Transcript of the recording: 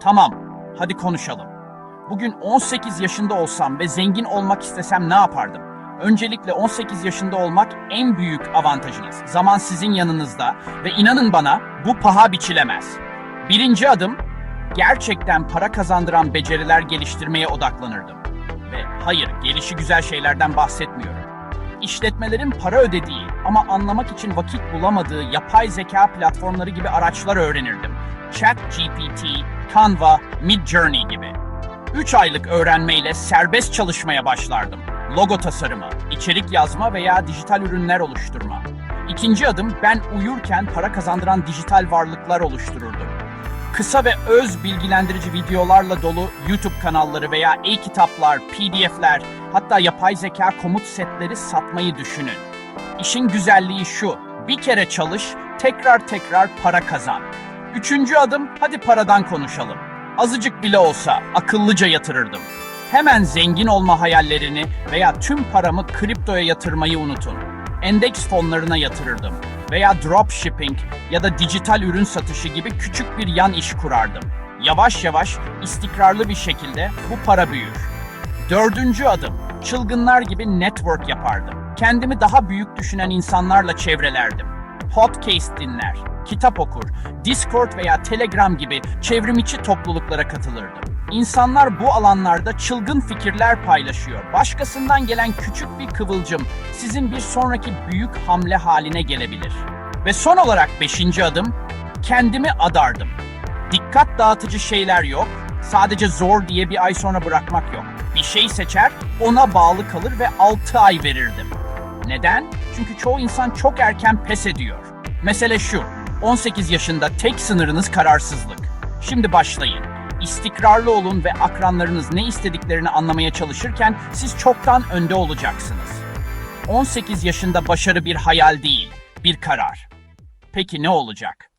Tamam, hadi konuşalım. Bugün 18 yaşında olsam ve zengin olmak istesem ne yapardım? Öncelikle 18 yaşında olmak en büyük avantajınız. Zaman sizin yanınızda ve inanın bana bu paha biçilemez. Birinci adım, gerçekten para kazandıran beceriler geliştirmeye odaklanırdım. Ve hayır, gelişi güzel şeylerden bahsetmiyorum. İşletmelerin para ödediği ama anlamak için vakit bulamadığı yapay zeka platformları gibi araçlar öğrenirdim. ChatGPT, Canva, Midjourney gibi. 3 aylık öğrenmeyle serbest çalışmaya başlardım. Logo tasarımı, içerik yazma veya dijital ürünler oluşturma. İkinci adım ben uyurken para kazandıran dijital varlıklar oluştururdum. Kısa ve öz bilgilendirici videolarla dolu YouTube kanalları veya e-kitaplar, PDF'ler, hatta yapay zeka komut setleri satmayı düşünün. İşin güzelliği şu, bir kere çalış, tekrar tekrar para kazan. Üçüncü adım, hadi paradan konuşalım. Azıcık bile olsa akıllıca yatırırdım. Hemen zengin olma hayallerini veya tüm paramı kriptoya yatırmayı unutun. Endeks fonlarına yatırırdım veya dropshipping ya da dijital ürün satışı gibi küçük bir yan iş kurardım. Yavaş yavaş istikrarlı bir şekilde bu para büyür. Dördüncü adım, çılgınlar gibi network yapardım. Kendimi daha büyük düşünen insanlarla çevrelerdim. Podcast dinler, kitap okur, Discord veya Telegram gibi çevrimiçi topluluklara katılırdım. İnsanlar bu alanlarda çılgın fikirler paylaşıyor. Başkasından gelen küçük bir kıvılcım sizin bir sonraki büyük hamle haline gelebilir. Ve son olarak beşinci adım, kendimi adardım. Dikkat dağıtıcı şeyler yok, sadece zor diye bir ay sonra bırakmak yok. Bir şey seçer, ona bağlı kalır ve 6 ay verirdim. Neden? Çünkü çoğu insan çok erken pes ediyor. Mesele şu, 18 yaşında tek sınırınız kararsızlık. Şimdi başlayın. İstikrarlı olun ve akranlarınız ne istediklerini anlamaya çalışırken siz çoktan önde olacaksınız. 18 yaşında başarı bir hayal değil, bir karar. Peki ne olacak?